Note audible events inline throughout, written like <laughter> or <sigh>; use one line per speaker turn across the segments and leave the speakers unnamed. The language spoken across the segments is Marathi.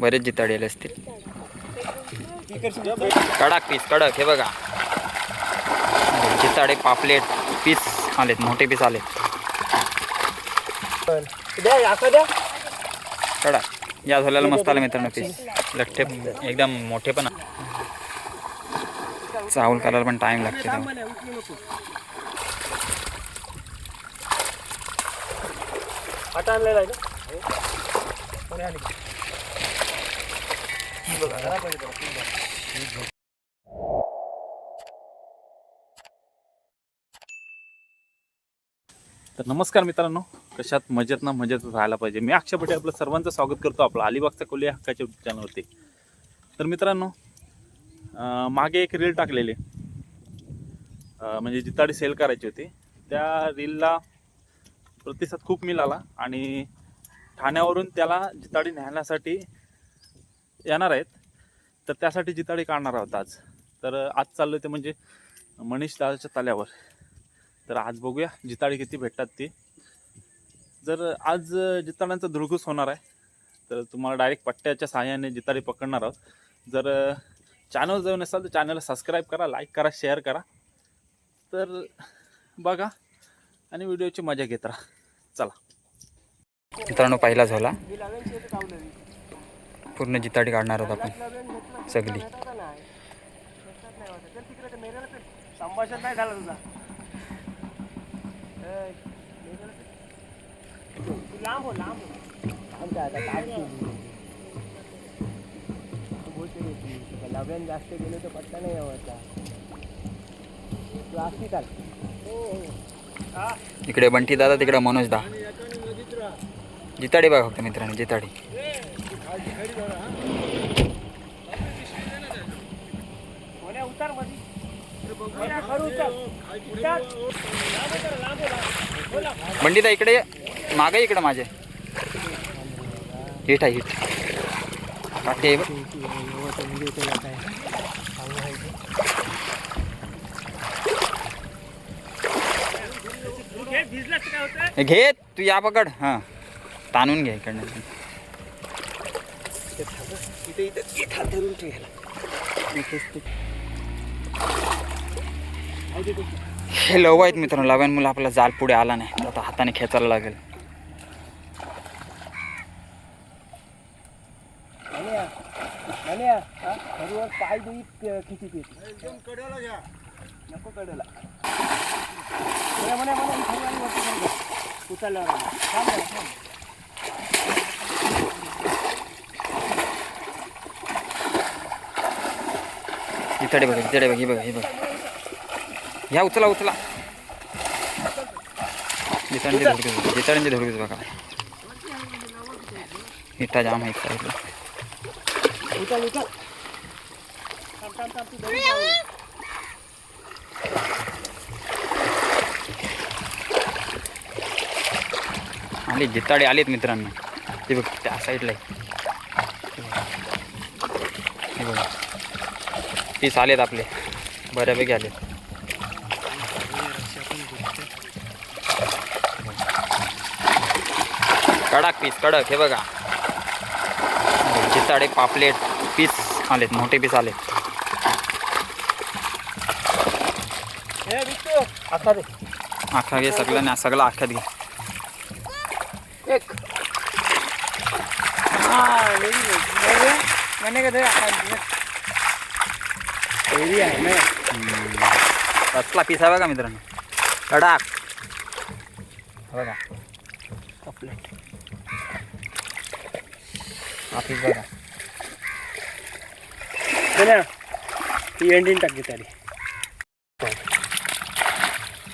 बरेच जिताडे आले असतील. कडक पीस कडक हे बघा. जिताडे पापलेट पीस आलेत मोठे पीस आलेत. कडक. या झालेला मस्त आलं मित्रांनो पीस लठ्ठे एकदम मोठे पण. चावल करायला पण टाइम लागते.
आटा आणलेला आहे ना
तर नमस्कार मित्रांनो कशात मजेत ना मजेत राहायला पाहिजे. मी अक्षय पटेल आपलं सर्वांचं स्वागत करतो आपलं अलिबागचा कोली हक्काच्या चॅनलवरती तर मित्रांनो मागे एक रील टाकलेली. म्हणजे जिताडी सेल करायची होती त्या रीलला प्रतिसाद खूप मिळाला आणि ठाण्यावरून त्याला जिताडी नेण्यासाठी येणार आहेत. तर त्यासाठी जिताडी काढणार आहोत आज. तर आज चाललं ते म्हणजे मनीष दादाच्या तल्यावर तर आज बघूया जिताळी किती भेटतात ती. जर आज जिताड्यांचा धुळघूस होणार आहे तर तुम्हाला डायरेक्ट पट्ट्याच्या सहाय्याने जिताळी पकडणार आहोत. जर चॅनल जाऊन असाल तर चॅनलला सबस्क्राईब करा लाईक करा शेअर करा. तर बघा आणि व्हिडिओची मजा घेत राहा. चला.
मित्रांनो पहिला झाला. पूर्ण जिताडी काढणार आहोत आपण. सगळी.
संभाषण नाही झालं तुझा लांब हो लांब हो काय आता नव्यान जास्त गेलो तर पत्ता नाही यावाचा तू असती चाल हो हो.
इकडे बंटी दादा तिकडे मनोज दा. जिताडी बघा फक्त मित्रांनो जिताडी.
कोण्या
बंटी दा इकडे ये. मागे इकडे माझे. हिट आहे हिट. पाठी आहे बघ.
तू घे,
तू या पकड हां ताणून घे इकडनं? हे लव आहेत मित्रांनो लव्यान मुलं आपला जाल पुढे आला नाही आता हाताने खेचायला लागेल
मन्या, मन्या, हा? घरीवर पाय देई क- खिचीत येते. नको कडेला. मन्या, मन्या, मन्या, ही खाली आली वरती खाली जा. उचलल्यावर आली. थांब जरा, थांब.
इकडे बघा इकडे बघ हे बघा हे बघा ह्या उचला उचला जितांची धुडकीच जितांची धुडकीच बघा इटा जाम आहे साईडला आली जिताडे आलेत मित्रांनो. ते बघ त्या साईडला आहे. बघा. पीस आलेत आपले. बऱ्यापैकी आलेत. कडक पीस कडक हे बघा. जिताडे पापलेट पीस आलेत मोठे पीस आलेत. आखा घे सगळं ना सगळं आख्यात घे
एक हा मेरी मेरी मैंने कहा मेरी आहे ना
कसला पीस बघा मित्रांनो कडक हे बघा
कपलेट
हा पीस बघा
ना ती एंडिंग टाक तरी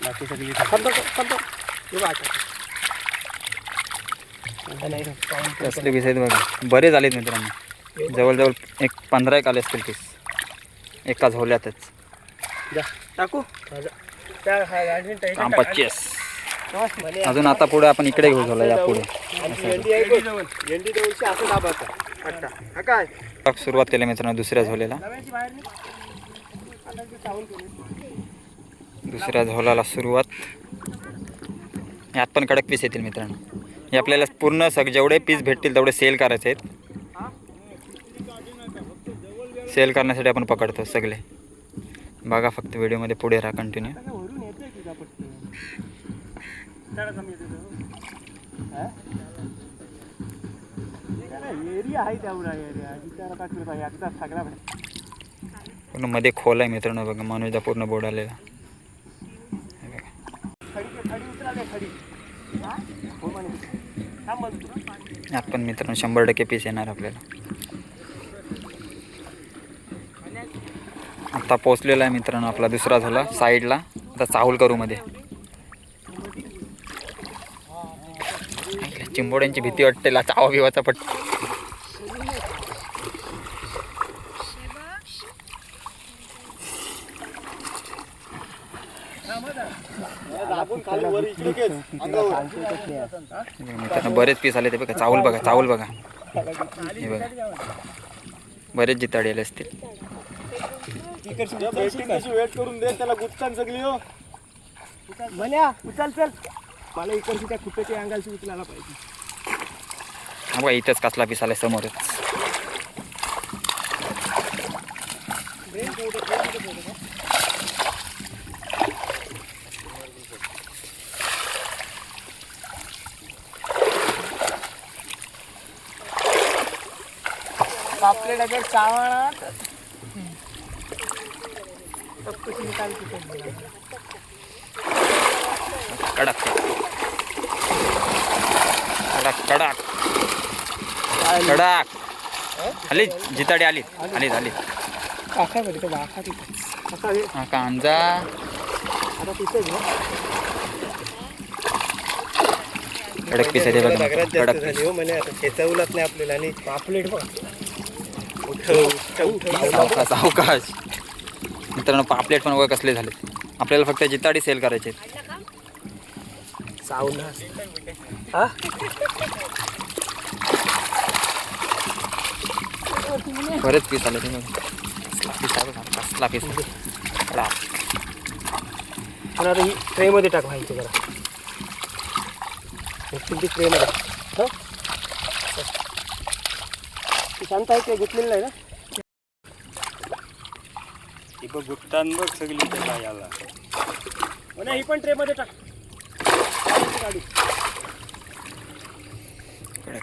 बाकी सगळी हे। बघ आता. नाही रे, पाहून ठेव.
कसले पीस आहेत बघा। बरे झालेत मित्रांनो। जवळजवळ एक पंधरा एक आले असतील पीस एका झोल्यातच.
जा, टाकू.
काम पच्चीस. अजून आता पुढे आपण इकडे घेऊ झोला या पुढे.
हा
सुरुवात केली मित्रांनो दुसऱ्या झोलेला. दुसऱ्या झोलाला सुरुवात. यात पण कडक पीस येतील मित्रांनो. हे आपल्याला पूर्ण सग जेवढे पीस भेटतील तेवढे सेल करायचे आहेत. सेल करण्यासाठी आपण पकडतो सगळे. बघा फक्त व्हिडिओमध्ये पुढे राहा कंटिन्यू पूर्णमध्ये खोल आहे मित्रांनो बघा माणूसदा पूर्ण बोर्ड आलेला. आपण मित्रांनो शंभर टक्के पीस येणार आपल्याला. आता पोचलेला आहे मित्रांनो आपला दुसरा झाला साईडला. आता चाहूल करू मध्ये चिंबोड्यांची भीती वाटते ला चावा बिवाचा पट मित्रांनो बरेच पीस आले ते बघा चावल बघा चावल बघा. हे बघा. बरेच जिताडे आले असतील.
वेट करून दे त्याला गुप्तान सगळी हो. म्हण्या उचल चल. मला इकडची त्या खुट्ट्याच्या अंगालची उचलायला पाहिजे.
हा बघा इथंच कसला पीस आलाय समोरच
आपल्या डब्यात चावणार
कडक. कडक कडक. कडक. आली जिताडे आली आली आली
काका बरं तो वाखा तिथे आता हे
कांदा कडक पीस आहे ते बघा. कडक पीस
हो म्हणे आता खेचवलंच नाही आपल्याला आणि पापलेट बघ.
सावकाश. मित्रांनो पापलेट पण वगैरे कसले झाले आपल्याला फक्त जिताडी सेल करायचे
हा?
बरेच पीस आले कसला पीस
आणि आता ही ट्रेमध्ये टाक व्हायची जरा. ती ट्रेमध्ये हो? ती शांत आहे ते घेतलेलं नाही ना?
बघ बघ सगळी त्याला याला
म्हणे ही पण ट्रेमध्ये टाक. गाडी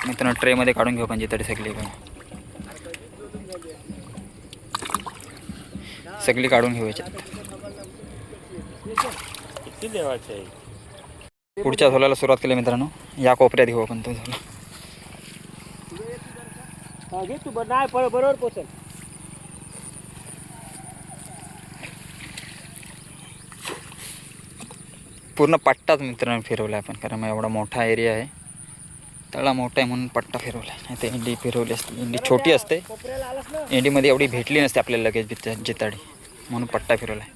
मित्रांनो ट्रेमध्ये काढून घेऊ पण जिताडी सगळी सगळी काढून घेऊ याच्यात.
किती देवाचे आहे?
पुढच्या झोलाला सुरुवात केली मित्रांनो. या कोपऱ्यात घेऊ आपण तो झोला.
हा, तू नाही बर- बरोबर पोचल.
पूर्ण पट्टाच मित्रांनो फिरवला आपण कारण मग एवढा मोठा एरिया आहे. तळा मोठा आहे म्हणून पट्टा फिरवला आहे तर इंडी फिरवली असते. इंडी छोटी असते. इंडीमध्ये एवढी भेटली नसते आपल्याला लगेच जिता जिताडी. म्हणून पट्टा फिरवला आहे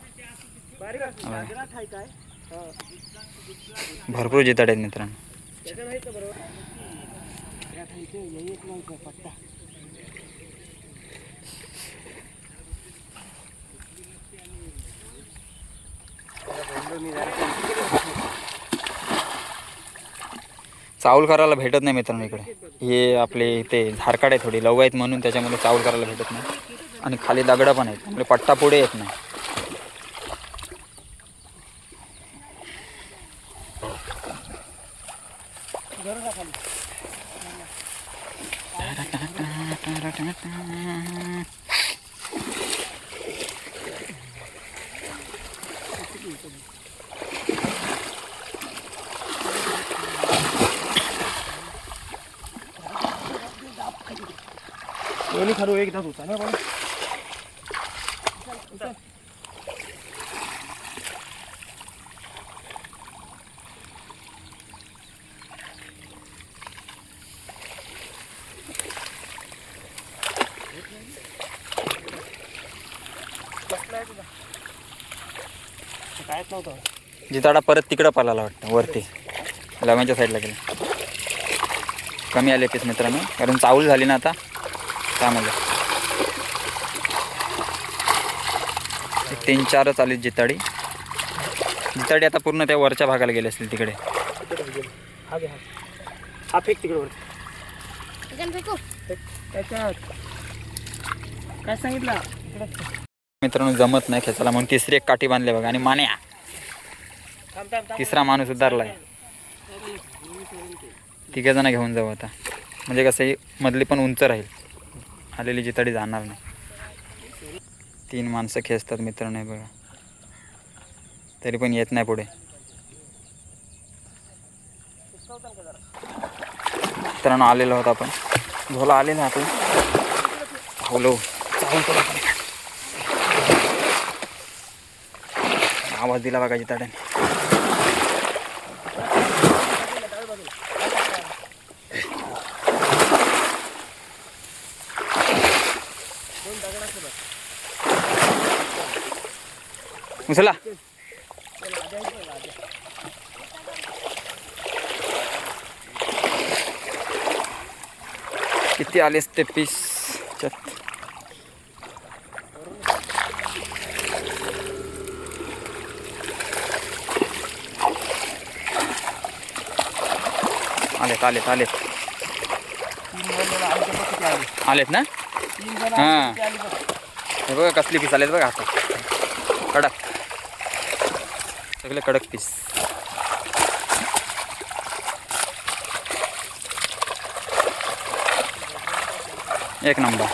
भरपूर जिताडे आहेत मित्रांनो.
पट्टा आहे का बरोबर गाजरात आहे इथे, हे एक नाही का पट्टा
चावल करायला भेटत नाही मित्रांनो इकडे. हे आपले इथे झारकाड आहे थोडी लव आहेत म्हणून त्याच्यामुळे चावल करायला भेटत नाही. आणि खाली दगडं पण आहेत त्यामुळे पट्टा पुढे येत नाही.
दोन्ही खरू एकदाच होता ना पण कायच नव्हतं
जिताडा परत तिकडं पळाला वाटतं वरती. लवणच्या साईडला गेला. कमी आले पीस मित्रांनो कारण चावल झाली ना आता. त्यामध्ये एक तीन चारच आली जिताडी. जिताडी आता पूर्ण त्या वरच्या भागाला गेले असतील तिकडे.
हा हा हा फेक. काय सांगितलं? इकडे
मित्रांनो जमत नाही खेचायला म्हणून तिसरी एक काठी बांधली बघा. आणि मान्या. तिसरा माणूस उद्धारलाय तिघे जण घेऊन जाऊ आता. म्हणजे कसं ही मधली पण उंच राहील. आलेली जिताडी जाणार नाही. तीन माणसं खेचतात मित्र नाही बघा. तरी पण येत नाही पुढे. मित्रांनो आलेलो होता आपण. झोला आलेला आपण धावलो. आवाज दिला बघा जिताड्याने. उचला किती आलेस ते पीस आलेत आलेत आलेत. आलेत ना? हां. हे बघा कसली पीस आलेत बघा आता. कडक सगळे कडक पीस. एक नंबर.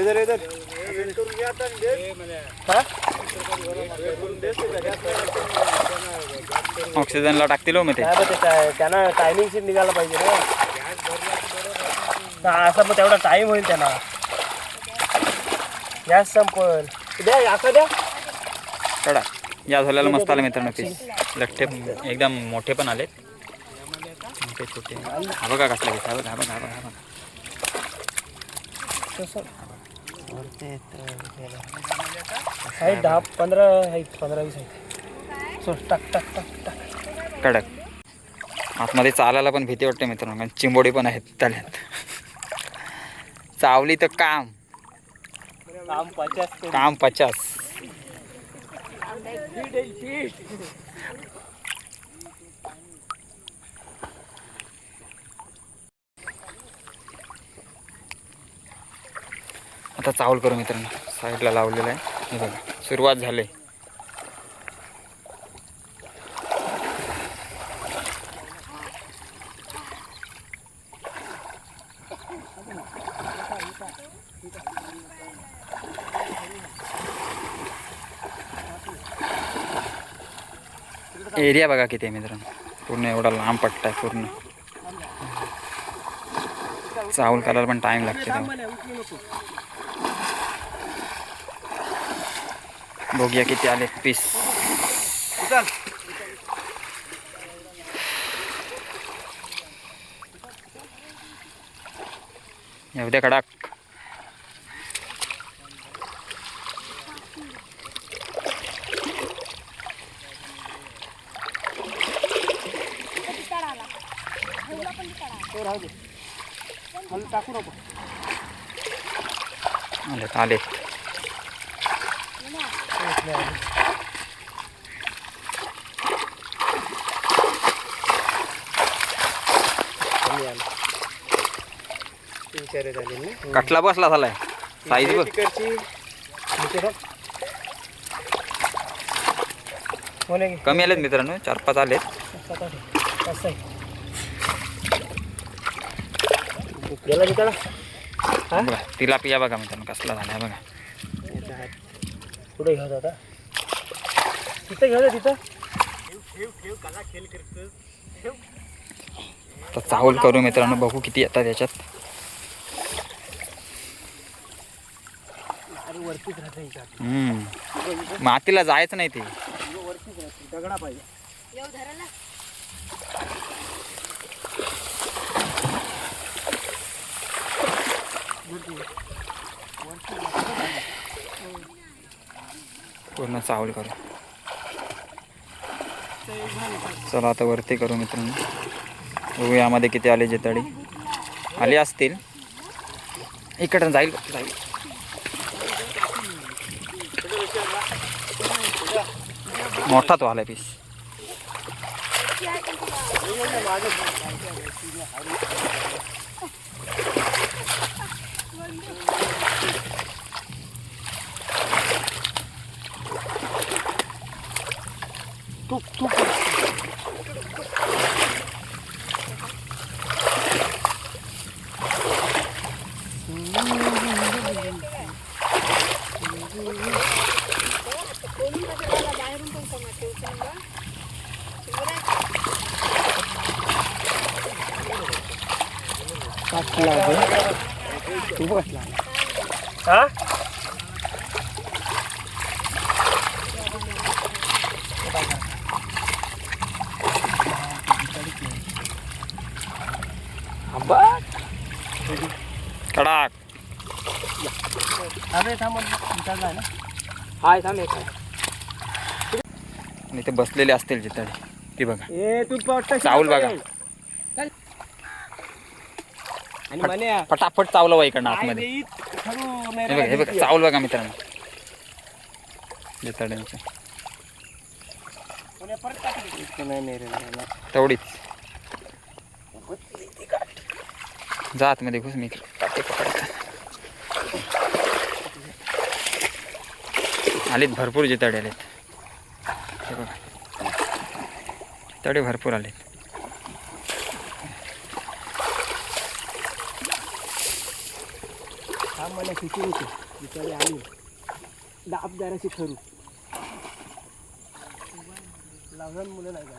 इधर इधर?
ऑक्सिजनला टाकतील हो मग ते.
त्यांना टायमिंग शीट निघायला पाहिजे हा, असा मग तेवढा टाइम होईल त्यांना. गॅस संपल. द्या आता द्या.
कडक या झालेला मस्त आलं मित्रांनो पीस लठ्ठे एकदम मोठे पण आलेत. मोठे छोटे. हा बघा कसला पीस हा बघा हा बघा हा बघा
दहा पंधरा आहेत पंधरा वीस आहेत. सोड टाक टाक टाक टाक.
कडक. आतमध्ये चालायला पण भीती वाटते मित्रांनो कारण चिंबोडी पण आहेत तल्यात चावली तर काम.
काम पचास
काम पचास. आता चावल करू मित्रांनो. साईडला लावलेलं आहे. हे बघा सुरुवात झाली. एरिया बघा किती आहे मित्रांनो. पूर्ण एवढा लांब पट्टा आहे पूर्ण. चावल करायला पण टाइम लागते बघूया किती आले पीस एवढ्या कडक.
टाकू नको
आलेत आलेत
कमी आलं तीन चार झाले ना
कटला बसला झालाय. साईज बघ. कमी आलेत मित्रांनो चार पाच आलेत
सात आठ आहे. कसं आहे गेला तिकडं हा?
बघा तिला पिया बघा मित्रांनो कसला झालाय बघा.
कुठे घ्या आता तिथं घ्या तिथं.
आता चावल करू मित्रांनो बघू किती येतात याच्यात. हम्म. मातीला जायचं नाही ते.
दगडा पाहिजे
येऊ धरायला
पूर्ण चावल करू. चला आता वरती करू मित्रांनो. बघू यामध्ये किती आले जेताडी. आले असतील. इकडं जाईल जाईल. मोठा तो आला पीस
हा?
कडाक
आहे ना. हाय थांब एक
आणि ते बसलेले असतील जिताडे ती बघा.
ए तू
चावल बघा.
म्हणे.
फटाफट चावलं बा इकडनं आतमध्ये. हे बघा हे बघा. चावल बघा मित्रांनो.
नाही.
तेवढीच. जा आतमध्ये घुस मी काटे पकडत. आलेत भरपूर जिताडे आलेत. हे बघा. जिताडे भरपूर आलेत.
मला खिची होते. बिचारी आली. दाब जराशी खरू लहान मुलं नाही का?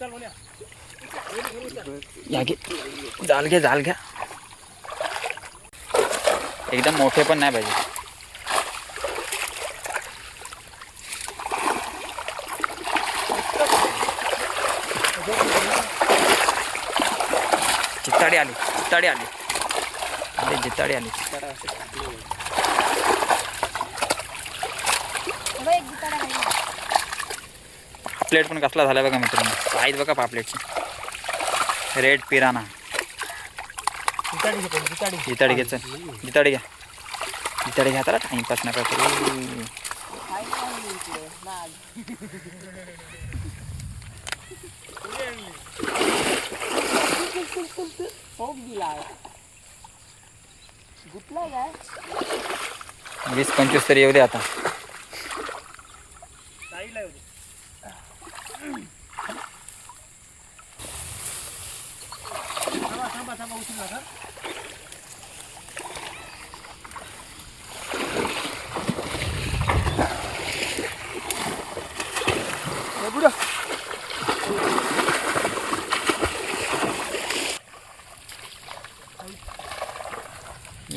चल
या घे. जाल घ्या जाल घ्या. एकदम मोठे पण नाही पाहिजे. चित्ताडी आली चित्ताडी आली. अरे जिताडी आली पापलेट पण कसला झाला बघा मित्रांनो. आहेत बघा पापलेटचे रेड पिराना जिताडी घ्यायचं जिताडी घ्या. जिताडी घ्या तर टाइमपास नका करू
खूप गुतला काय
वीस पंचवीस तरी येऊ दे आता.
थांबा थांबा थांबा उचलू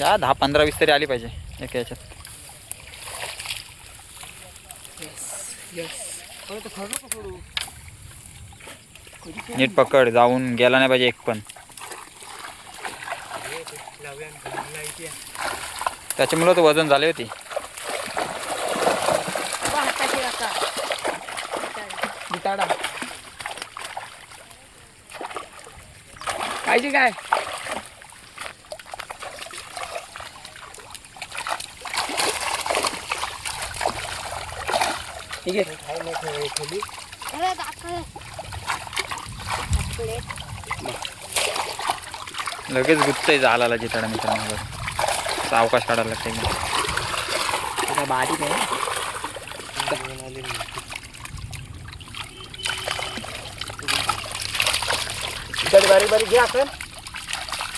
या दहा पंधरा वीस तरी आली पाहिजे एका याच्यात. नीट पकड जाऊन गेला नाही पाहिजे एक पण. त्याच्यामुळं तर वजन झाले होते.
पाहिजे काय? ठीक आहे. खोली
लगेच गुत्तय झाला जिताडा मित्रांनो. सावकाश काढायला लागते
बारीक आहे बारीक बारीक घ्या आपण.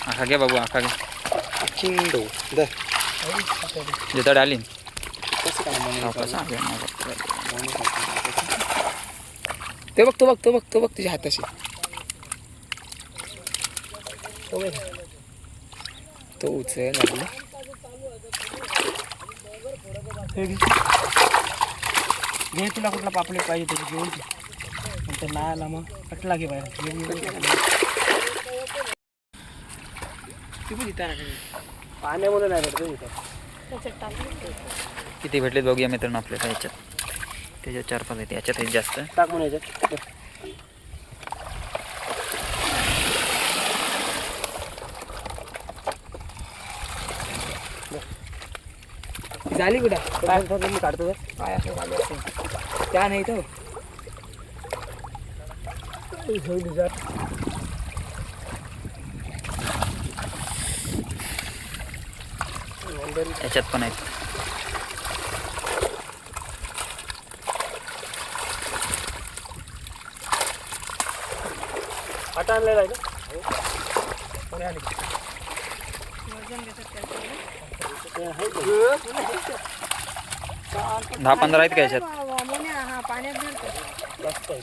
आखा घे बाबू आखा घे.
चिंडो. दर
जिताडे आली.
ते बघ तो बघ तो बघ तो बघ तुझ्या हाताशी तो उचल हे घे. तुला कुठला पापलेट पाहिजे त्याची घेऊन. नंतर नाही आला मग कटला घे बाहेर घेऊन ये. पाण्यामुळे नाही भेटतो इथं
किती भेटलेत बघूया मित्रांनो आपल्याला याच्यात त्याच्यात चार पाच आहेत याच्यात आहेत जास्त.
टाक म्हणून याच्यात. झाली कुठं? काय मी काढतो काय असं झालं असेल त्या नाही तो.
याच्यात पण आहेत.
आता आणलेला आहे का? आहे?
दहा पंधरा आहेत का याच्यात?
हा पाण्यात
जास्त आहे.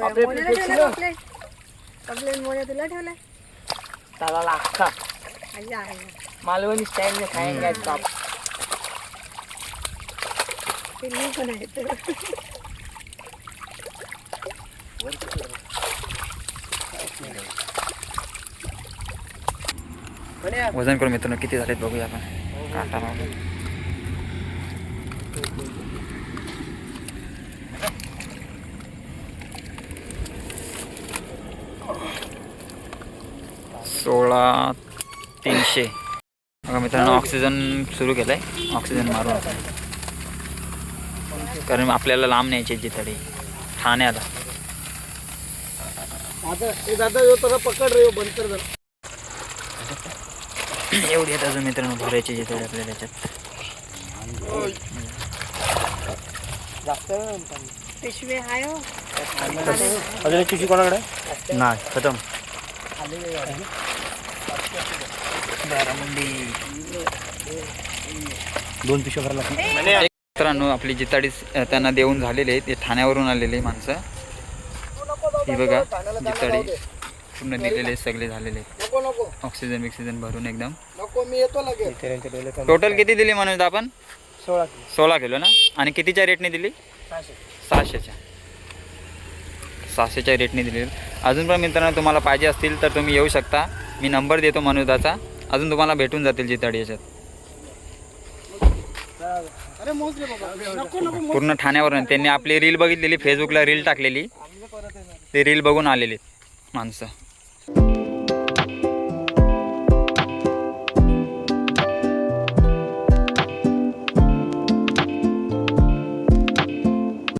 आपले.
मोन्याला
पिशवी
ठेवलं
ना?
पपलेट पपलेट मोन्या तुला ठेवलाय आहे
मालवणी स्टाईल
पिल्लू पण आहेत
म्हणे
वजन करून मित्रांनो किती झालेत बघूया आपण. काटा लावून. सोळा तीनशे. बघा मित्रांनो ऑक्सिजन सुरू केलं आहे ऑक्सिजन मारून. कारण आपल्याला लांब न्यायची जिथडी ठाण्याला
दादा ए दादा यो पकड रे बंद कर जरा. <clears throat>
एवढी आहेत अजून मित्रांनो भरायची जिथडी आपल्याला त्याच्यात
जास्त.
पिशवी आहे हो.
अजून एक पिशवी कोणाकडे?
नाही खतम. बारामुंडी.
दोन पिशव्या भरला
मित्रांनो आपली जिताडी अ, त्यांना देऊन झालेले आहेत ते ठाण्यावरून आलेले माणसं. ही बघा जिताडी पूर्ण दिलेले सगळे झालेले. आहेत.
नको नको.
ऑक्सिजन बिक्सिजन भरून एकदम.
नको मी येतो लगेच.
टोटल किती दिली म्हणून आपण?
सोळा
सोळा किलो ना? आणि कितीच्या रेटने दिली? सहाशेच्या. सहाशेच्या रेटने दिली. अजून पण मित्रांनो तुम्हाला पाहिजे असतील तर तुम्ही येऊ शकता. मी नंबर देतो मनुदाचा अजून तुम्हाला भेटून जातील जिताडी याच्यात.
अरे मोजले बाबा. नको नको
पूर्ण ठाण्यावरून. त्यांनी आपली रील बघितलेली फेसबुकला रील टाकलेली. ते रील बघून आलेले माणसं.